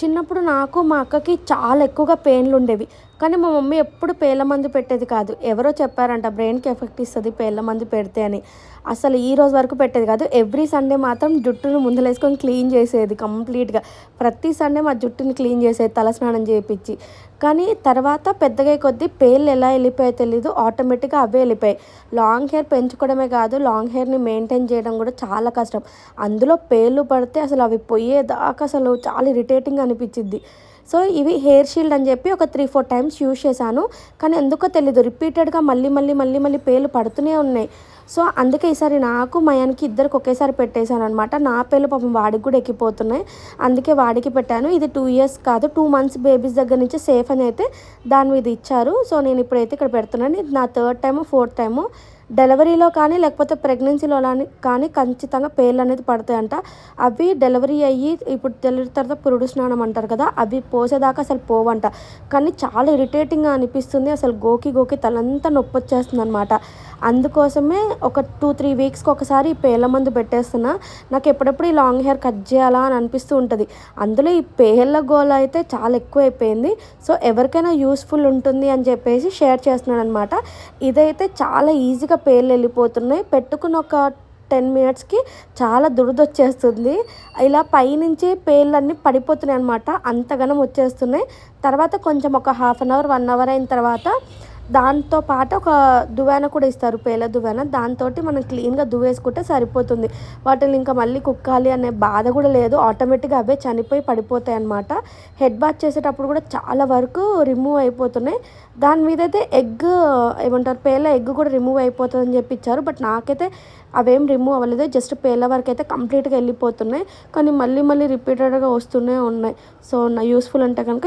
చిన్నప్పుడు నాకు మా అక్కకి చాలా ఎక్కువగా పెయిన్లు ఉండేవి కానీ మా మమ్మీ ఎప్పుడు పేర్ల మందు పెట్టేది కాదు. ఎవరో చెప్పారంట బ్రెయిన్కి ఎఫెక్ట్ ఇస్తుంది పేర్ల మందు పెడితే అని. అసలు ఈ రోజు వరకు పెట్టేది కాదు. ఎవ్రీ సండే మాత్రం జుట్టును ముందలేసుకొని క్లీన్ చేసేది కంప్లీట్గా. ప్రతి సండే మా జుట్టుని క్లీన్ చేసేది తలస్నానం చేయించి కానీ తర్వాత పెద్దగా కొద్దీ పేర్లు ఎలా వెళ్ళిపోయాయో తెలీదు. ఆటోమేటిక్గా అవే వెళ్ళిపోయాయి. లాంగ్ హెయిర్ పెంచుకోవడమే కాదు లాంగ్ హెయిర్ని మెయింటైన్ చేయడం కూడా చాలా కష్టం. అందులో పేర్లు పడితే అసలు అవి పోయేదాకా అసలు చాలా ఇరిటేటింగ్ అనిపించింది సో ఇవి హెయిర్ షీల్డ్ అని చెప్పి ఒక త్రీ ఫోర్ టైమ్స్ యూజ్ చేశాను. కానీ ఎందుకో తెలీదు రిపీటెడ్గా మళ్ళీ మళ్ళీ మళ్ళీ మళ్ళీ పేర్లు పడుతూనే ఉన్నాయి. సో అందుకే ఈసారి నాకు మయానికి ఇద్దరికి ఒకేసారి పెట్టేశాను అనమాట నా పేర్లు పాపం వాడికి కూడా ఎక్కిపోతున్నాయి. అందుకే వాడికి పెట్టాను. ఇది టూ ఇయర్స్ కాదు టూ మంత్స్ బేబీస్ దగ్గర నుంచి సేఫ్ అని అయితే దాని మీద ఇచ్చారు. సో నేను ఇప్పుడైతే ఇక్కడ పెడుతున్నాను. ఇది నా థర్డ్ టైము ఫోర్త్ టైము. డెలివరీలో కానీ లేకపోతే ప్రెగ్నెన్సీలో కానీ కానీ ఖచ్చితంగా పేర్లు అనేది పడతాయంట. అవి డెలివరీ అయ్యి ఇప్పుడు డెలివరీ తర్వాత పురుడు స్నానం అంటారు కదా అవి పోసేదాకా అసలు పోవంట. కానీ చాలా ఇరిటేటింగ్గా అనిపిస్తుంది. అసలు గోకి గోకి తలంతా నొప్పి వచ్చేస్తుంది అనమాట అందుకోసమే ఒక టూ త్రీ వీక్స్కి ఒకసారి ఈ పేర్ల మందు పెట్టేస్తున్నా. నాకు ఎప్పుడెప్పుడు ఈ లాంగ్ హెయిర్ కట్ చేయాలా అని అనిపిస్తూ ఉంటుంది. అందులో ఈ పేర్ల గోల అయితే చాలా ఎక్కువ అయిపోయింది సో ఎవరికైనా యూస్ఫుల్ ఉంటుంది అని చెప్పేసి షేర్ చేస్తున్నాను అనమాట ఇదైతే చాలా ఈజీగా పేర్లు వెళ్ళిపోతున్నాయి. పెట్టుకున్న ఒక టెన్ మినిట్స్కి చాలా దురదొచ్చేస్తుంది. ఇలా పైనుంచి పేర్లన్నీ పడిపోతున్నాయి అనమాట అంతగానం వచ్చేస్తున్నాయి. తర్వాత కొంచెం ఒక half an hour one hour అయిన తర్వాత దాంతో పాటు ఒక దువ్వెన కూడా ఇస్తారు పేల దువ్వెన. దాంతో మనం క్లీన్గా దువ్వేసుకుంటే సరిపోతుంది. వాటిని ఇంకా మళ్ళీ కుక్కాలి అనే బాధ కూడా లేదు. ఆటోమేటిక్గా అవే చనిపోయి పడిపోతాయి అనమాట హెడ్ బాత్ చేసేటప్పుడు కూడా చాలా వరకు రిమూవ్ అయిపోతున్నాయి. దాని మీద అయితే ఎగ్ ఏమంటారు పేల ఎగ్ కూడా రిమూవ్ అయిపోతుందని చెప్పి ఇచ్చారు బట్ నాకైతే అవేం రిమూవ్ అవ్వలేదు. జస్ట్ పేల వరకు అయితే కంప్లీట్గా వెళ్ళిపోతున్నాయి. కానీ మళ్ళీ మళ్ళీ రిపీటెడ్గా వస్తూనే ఉన్నాయి. సో నా యూస్ఫుల్ అంటే కనుక